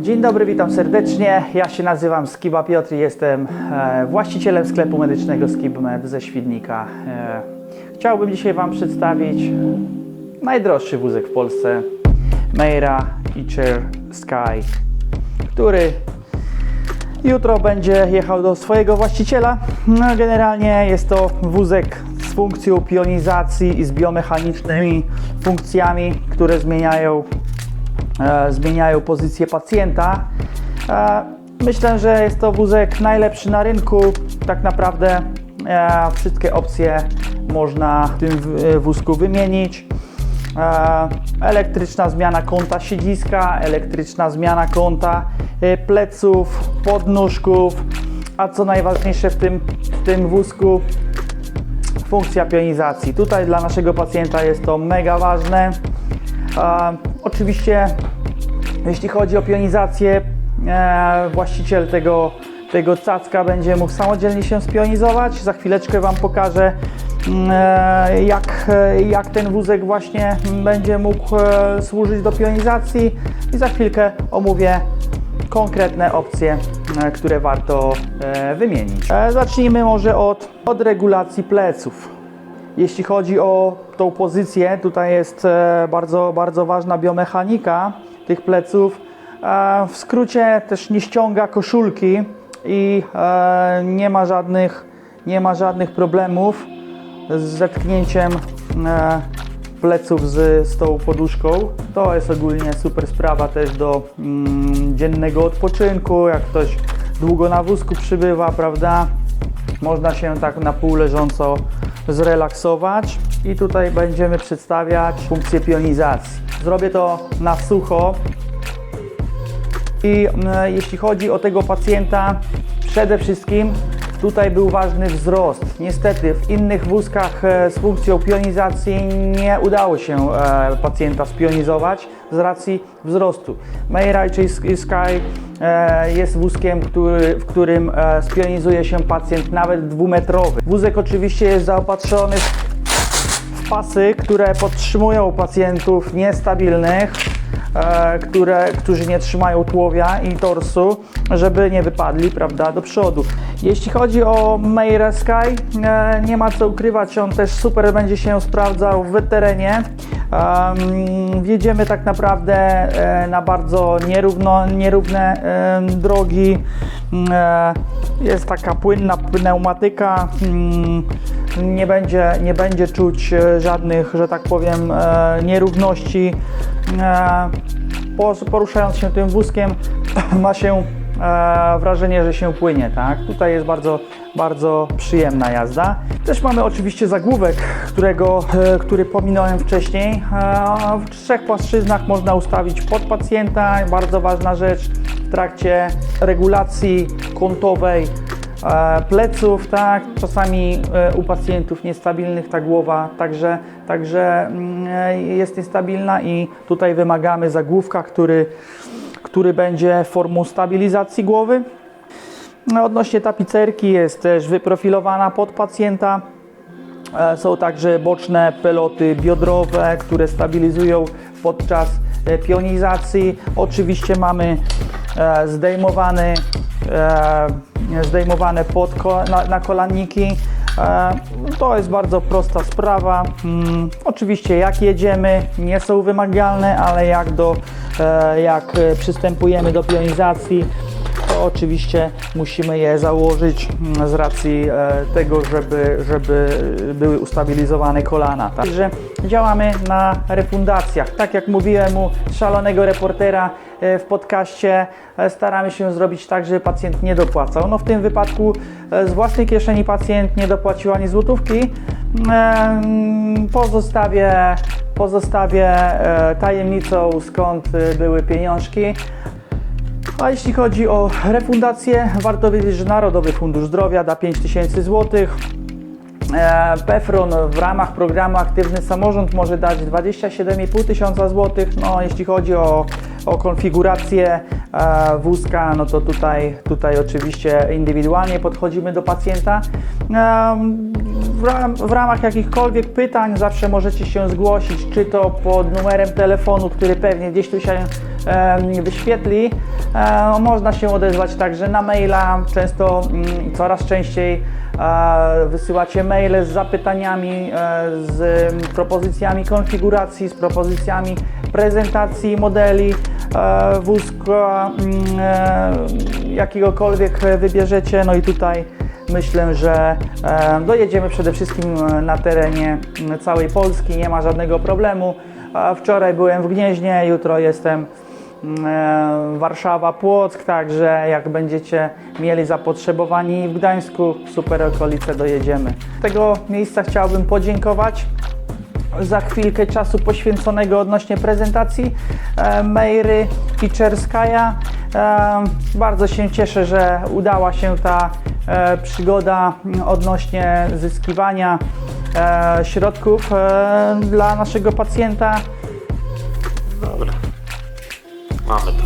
Dzień dobry, witam serdecznie. Ja się nazywam Skiba Piotr i jestem e, właścicielem sklepu medycznego Skibmed ze Świdnika. E, chciałbym dzisiaj Wam przedstawić najdroższy wózek w Polsce, Meira Itcher Sky, który jutro będzie jechał do swojego właściciela. No, generalnie jest to wózek z funkcją pionizacji i z biomechanicznymi funkcjami, które zmieniają zmieniają pozycję pacjenta. E, myślę, że jest to wózek najlepszy na rynku. Tak naprawdę e, wszystkie opcje można w tym e, wózku wymienić. E, elektryczna zmiana kąta siedziska, elektryczna zmiana kąta e, pleców, podnóżków, a co najważniejsze w tym, w tym wózku funkcja pionizacji. Tutaj dla naszego pacjenta jest to mega ważne. Oczywiście, jeśli chodzi o pionizację, e, właściciel tego, tego cacka będzie mógł samodzielnie się spionizować. Za chwileczkę Wam pokażę, mm, e, jak, e, jak ten wózek właśnie będzie mógł e, służyć do pionizacji i za chwilkę omówię konkretne opcje, e, które warto e, wymienić. Zacznijmy może od, od regulacji pleców. Jeśli chodzi o tą pozycję, tutaj jest e, bardzo, bardzo ważna biomechanika tych pleców. E, W skrócie też nie ściąga koszulki i e, nie ma żadnych, nie ma żadnych problemów z zetknięciem pleców z, z tą poduszką. To jest ogólnie super sprawa też do mm, dziennego odpoczynku, jak ktoś długo na wózku przybywa, prawda? Można się tak na pół leżąco zrelaksować i tutaj będziemy przedstawiać funkcję pionizacji. Zrobię to na sucho i mm, jeśli chodzi o tego pacjenta, przede wszystkim tutaj był ważny wzrost. Niestety w innych wózkach e, z funkcją pionizacji nie udało się e, pacjenta spionizować z racji wzrostu. Mayray czy Sky e, jest wózkiem, który, w którym spionizuje się pacjent nawet dwumetrowy. Wózek oczywiście jest zaopatrzony w pasy, które podtrzymują pacjentów niestabilnych, które, którzy nie trzymają tułowia i torsu, żeby nie wypadli prawda, do przodu. Jeśli chodzi o Meire Sky, e, nie ma co ukrywać, on też super będzie się sprawdzał w terenie. Wjedziemy tak naprawdę e, na bardzo nierówno, nierówne drogi. E, jest taka płynna pneumatyka. Mm, nie będzie, nie będzie czuć żadnych, że tak powiem, nierówności. Po- Poruszając się tym wózkiem ma się e, wrażenie, że się płynie, tak? Tutaj jest bardzo, bardzo przyjemna jazda. Też mamy oczywiście zagłówek, którego, e, który pominąłem wcześniej. E, W trzech płaszczyznach można ustawić pod pacjenta. Bardzo ważna rzecz w trakcie regulacji kątowej pleców, tak, czasami u pacjentów niestabilnych ta głowa także, także mm, jest niestabilna i tutaj wymagamy zagłówka, który, który będzie formą stabilizacji głowy. No, Odnośnie tapicerki jest też wyprofilowana pod pacjenta. E, Są także boczne peloty biodrowe, które stabilizują podczas e, pionizacji. Oczywiście mamy e, zdejmowany, e, zdejmowane pod na, na. E, To jest bardzo prosta sprawa. Mm, Oczywiście jak jedziemy nie są wymagalne, ale jak, do, e, jak e, przystępujemy do pionizacji oczywiście musimy je założyć mm, z racji e, tego, żeby, żeby były ustabilizowane kolana. Także działamy na refundacjach. Tak jak mówiłem u szalonego reportera e, w podcaście, e, staramy się zrobić tak, żeby pacjent nie dopłacał. No w tym wypadku z własnej kieszeni pacjent nie dopłacił ani złotówki. Em, Pozostawię, pozostawię tajemnicą skąd były pieniążki. A jeśli chodzi o refundację, warto wiedzieć, że Narodowy Fundusz Zdrowia da 5000 zł. E, PEFRON w ramach programu Aktywny Samorząd może dać 27,5 tysiąca złotych. No, jeśli chodzi o, o konfigurację e, wózka, no to tutaj, tutaj oczywiście indywidualnie podchodzimy do pacjenta. W, ram, w ramach jakichkolwiek pytań zawsze możecie się zgłosić, czy to pod numerem telefonu, który pewnie gdzieś tu się em, wyświetli. E, można się odezwać także na maila, często mm, coraz częściej e, wysyłacie maile z zapytaniami, e, z mm, propozycjami konfiguracji, z propozycjami prezentacji modeli e, wózka mm, e, jakiegokolwiek wybierzecie. No i tutaj myślę, że dojedziemy przede wszystkim e, na terenie całej Polski, nie ma żadnego problemu. Wczoraj byłem w Gnieźnie, jutro jestem e, Warszawa, Płock, także jak będziecie mieli zapotrzebowani w Gdańsku, super okolice dojedziemy. Z tego miejsca chciałbym podziękować za chwilkę czasu poświęconego odnośnie prezentacji e, Meiry. E, bardzo się cieszę, że udała się ta przygoda m, odnośnie zyskiwania e, środków e, dla naszego pacjenta. Dobra. Mamy to.